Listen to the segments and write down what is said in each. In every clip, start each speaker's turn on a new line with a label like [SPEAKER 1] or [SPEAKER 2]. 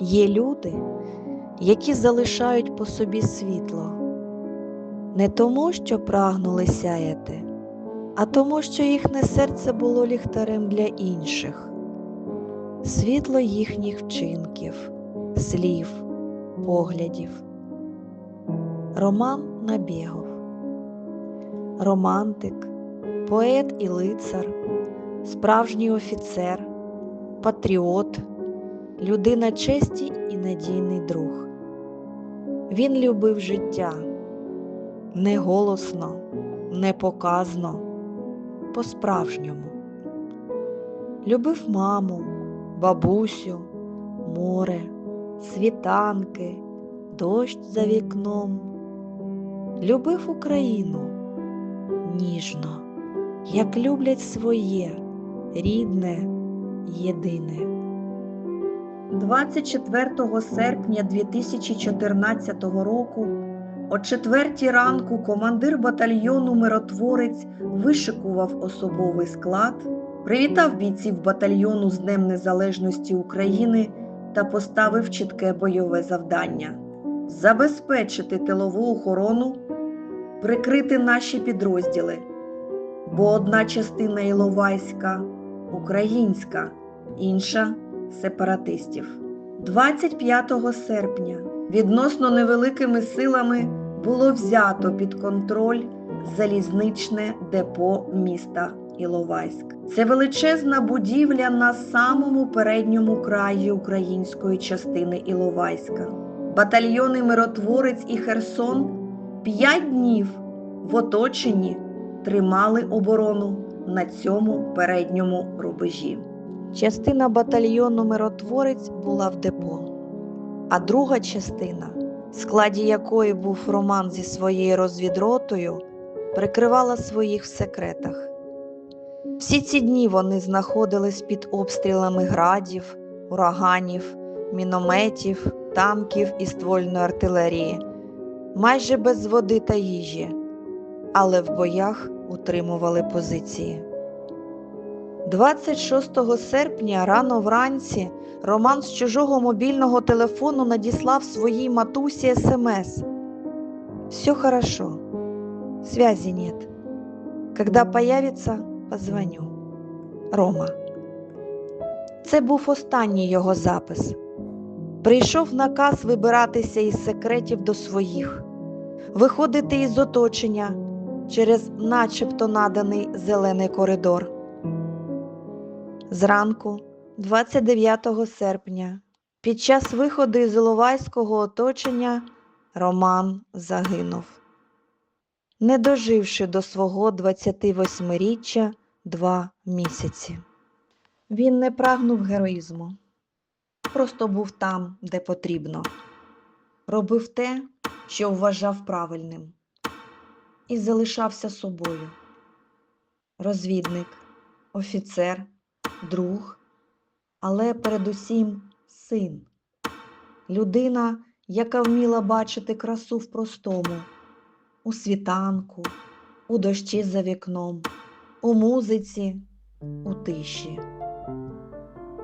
[SPEAKER 1] Є люди, які залишають по собі світло, не тому, що прагнули сяяти, а тому, що їхнє серце було ліхтарем для інших, світло їхніх вчинків, слів, поглядів. Роман Набєгов. Романтик, поет і лицар, справжній офіцер, патріот, людина честі і надійний друг. Він любив життя не голосно, не показно, по-справжньому. Любив маму, бабусю, море, світанки, дощ за вікном. Любив Україну ніжно, як люблять своє, рідне, єдине.
[SPEAKER 2] 24 серпня 2014 року о 4 ранку командир батальйону Миротворець вишикував особовий склад, привітав бійців батальйону з Днем Незалежності України та поставив чітке бойове завдання забезпечити тилову охорону, прикрити наші підрозділи, бо одна частина Іловайська українська, інша сепаратистів. 25 серпня відносно невеликими силами було взято під контроль залізничне депо міста Іловайськ. Це величезна будівля на самому передньому краї української частини Іловайська. Батальйони Миротворець і Херсон п'ять днів в оточенні тримали оборону на цьому передньому рубежі.
[SPEAKER 1] Частина батальйону миротворець була в депо, а друга частина, в складі якої був Роман зі своєю розвідротою, прикривала своїх в секретах. Всі ці дні вони знаходились під обстрілами градів, ураганів, мінометів, танків і ствольної артилерії, майже без води та їжі, але в боях утримували позиції. 26 серпня рано вранці Роман з чужого мобільного телефону надіслав своїй матусі СМС. Все хорошо. Связи нет. Когда появится, позвоню. Рома. Це був останній його запис. Прийшов наказ вибиратися із секретів до своїх, виходити із оточення через начебто наданий зелений коридор. Зранку, 29 серпня, під час виходу із Іловайського оточення, Роман загинув, не доживши до свого 28-річчя два місяці. Він не прагнув героїзму, просто був там, де потрібно, робив те, що вважав правильним, і залишався собою. Розвідник, офіцер друг, але передусім син, людина, яка вміла бачити красу в простому, у світанку, у дощі за вікном, у музиці, у тиші.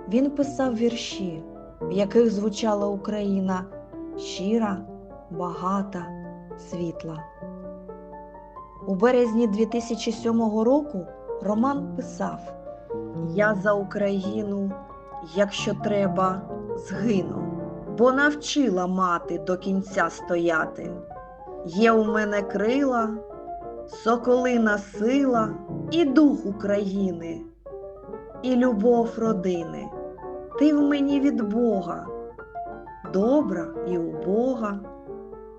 [SPEAKER 1] Він писав вірші, в яких звучала Україна щира, багата, світла. У березні 2007 року Роман писав я за Україну, якщо треба, згину, бо навчила мати до кінця стояти. Є у мене крила, соколина сила і дух України, і любов родини. Ти в мені від Бога, добра і убога,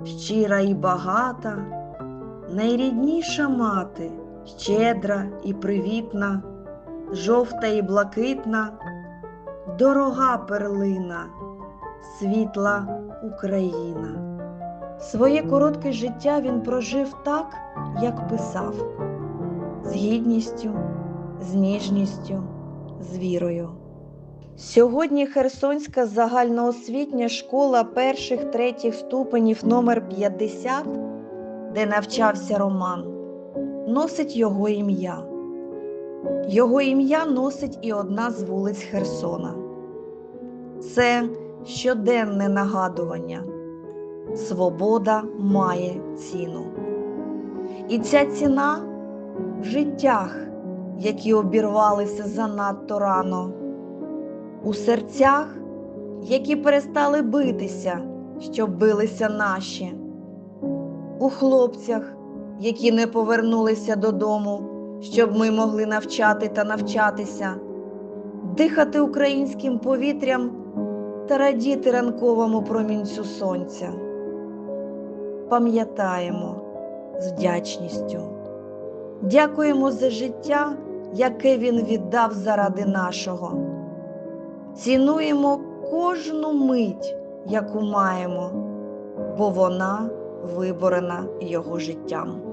[SPEAKER 1] щира і багата, найрідніша мати, щедра і привітна жовта і блакитна, дорога перлина, світла Україна. Своє коротке життя він прожив так, як писав, з гідністю, з ніжністю, з вірою. Сьогодні Херсонська загальноосвітня школа перших третіх ступенів номер 50 де навчався Роман, носить його ім'я. Його ім'я носить і одна з вулиць Херсона. Це щоденне нагадування. Свобода має ціну. І ця ціна в життях, які обірвалися занадто рано, у серцях, які перестали битися, щоб билися наші, у хлопцях, які не повернулися додому, щоб ми могли навчати та навчатися, дихати українським повітрям та радіти ранковому промінцю сонця. Пам'ятаємо з вдячністю. Дякуємо за життя, яке він віддав заради нашого. Цінуємо кожну мить, яку маємо, бо вона виборена його життям.